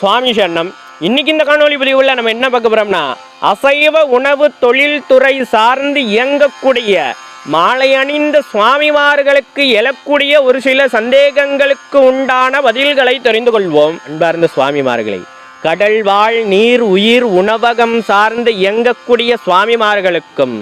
சுவாமி சரணம். இன்னைக்கு இந்த காணொளி பதிவுல நம்ம என்ன பார்க்க போறோம்னா அசைவ உணவு தொழில்துறை சார்ந்து இயங்கக்கூடிய மாலை அணிந்த சுவாமிமார்களுக்கு எழக்கூடிய ஒரு சில சந்தேகங்களுக்கு உண்டான பதில்களை தெரிந்து கொள்வோம் அன்பார்ந்த சுவாமிமார்களை. கடல் வாழ் நீர் உயிர் உணவகம் சார்ந்து இயங்கக்கூடிய சுவாமிமார்களுக்கும்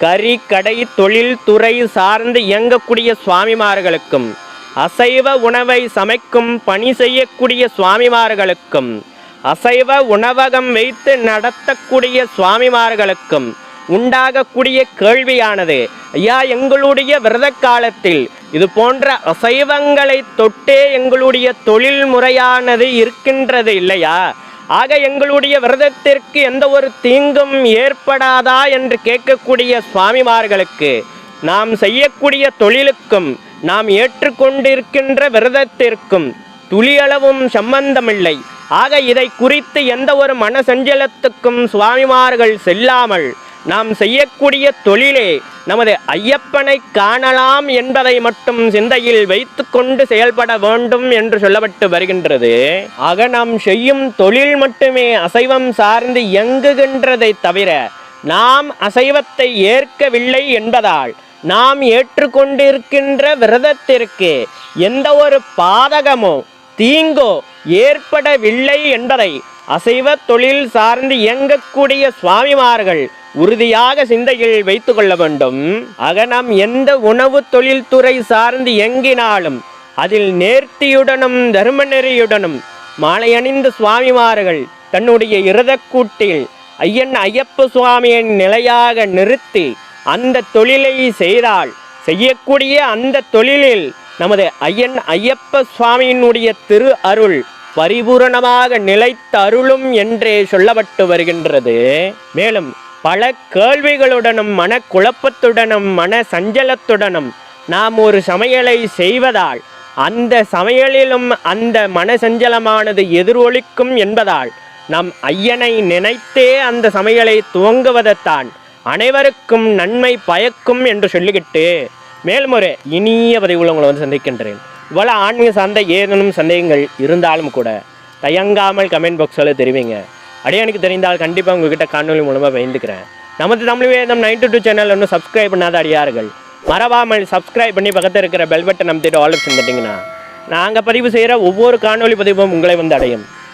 கறி கடை தொழில்துறை சார்ந்து இயங்கக்கூடிய சுவாமிமார்களுக்கும் அசைவ உணவை சமைக்கும் பணி செய்யக்கூடிய சுவாமிமார்களுக்கும் அசைவ உணவகம் வைத்து நடத்தக்கூடிய சுவாமிமார்களுக்கும் உண்டாகக்கூடிய கேள்வியானது ஐயா எங்களுடைய விரத காலத்தில் இது போன்ற அசைவங்களை தொட்டே எங்களுடைய தொழில் முறையானது இருக்கின்றது இல்லையா? ஆக எங்களுடைய விரதத்திற்கு எந்த ஒரு தீங்கும் ஏற்படாதா என்று கேட்கக்கூடிய சுவாமிமார்களுக்கு நாம் செய்யக்கூடிய தொழிலுக்கும் நாம் ஏற்றுக்கொண்டிருக்கின்ற விரதத்திற்கும் துளியளவும் சம்பந்தமில்லை. ஆக இதை குறித்து எந்த ஒரு மனசஞ்சலத்துக்கும் சுவாமிமார்கள் செல்லாமல் நாம் செய்யக்கூடிய தொழிலே நமது ஐயப்பனை காணலாம் என்பதை மட்டும் சிந்தையில் வைத்துக்கொண்டு செயல்பட வேண்டும் என்று சொல்லப்பட்டு வருகின்றது. ஆக நாம் செய்யும் தொழில் மட்டுமே அசைவம் சார்ந்து இயங்குகின்றதை தவிர நாம் அசைவத்தை ஏற்கவில்லை என்பதால் நாம் ஏற்றுக்கொண்டிருக்கின்ற விரதத்திற்கு எந்த ஒரு பாதகமோ தீங்கோ ஏற்படவில்லை என்பதை அசைவ தொழில் சார்ந்து இயங்கக்கூடிய சுவாமிமார்கள் உறுதியாக சிந்தையில் வைத்து கொள்ள வேண்டும். ஆக நாம் எந்த உணவு தொழில்துறை சார்ந்து இயங்கினாலும் அதில் நேர்த்தியுடனும் தர்ம நெறியுடனும் மாலையணிந்த சுவாமிமார்கள் தன்னுடைய இரதக்கூட்டில் ஐயன் ஐயப்ப சுவாமியின் நிலையாக நிறுத்தி அந்த தொழிலை செய்தால் செய்யக்கூடிய அந்த தொழிலில் நமது ஐயன் ஐயப்ப சுவாமியினுடைய திரு அருள் பரிபூரணமாக நிலைத்த அருளும் என்றே சொல்லப்பட்டு வருகின்றது. மேலும் பல கேள்விகளுடனும் மனக்குழப்பத்துடனும் மன சஞ்சலத்துடனும் நாம் ஒரு சமையலை செய்வதால் அந்த சமையலிலும் அந்த மனசஞ்சலமானது எதிரொலிக்கும் என்பதால் நம் ஐயனை நினைத்தே அந்த சமையலை துவங்குவதைத்தான் அனைவருக்கும் நன்மை பயக்கும் என்று சொல்லிக்கிட்டு மேல்முறை இனிய பதிவுல உங்களை வந்து சந்திக்கின்றேன். இவ்வளோ ஆன்மீக சார்ந்த ஏதேனும் சந்தேகங்கள் இருந்தாலும் கூட தயங்காமல் கமெண்ட் பாக்ஸில் தெரிவிங்க. அடியானுக்கு தெரிந்தால் கண்டிப்பாக உங்ககிட்ட காணொலி மூலமாக பயந்துக்கிறேன் நமது தமிழ் வேதம் நைன்டி டூ சேனல் ஒன்றும் சப்ஸ்கிரைப் பண்ணாத அடியார்கள் மறவாமல் சப்ஸ்கிரைப் பண்ணி பக்கத்தில் இருக்கிற பெல் பட்டன் நம்பிட்டு ஆல் செஞ்சிட்டிங்கன்னா நாங்கள் பதிவு செய்கிற ஒவ்வொரு காணொலி பதிவும் உங்களை வந்து அடையும்.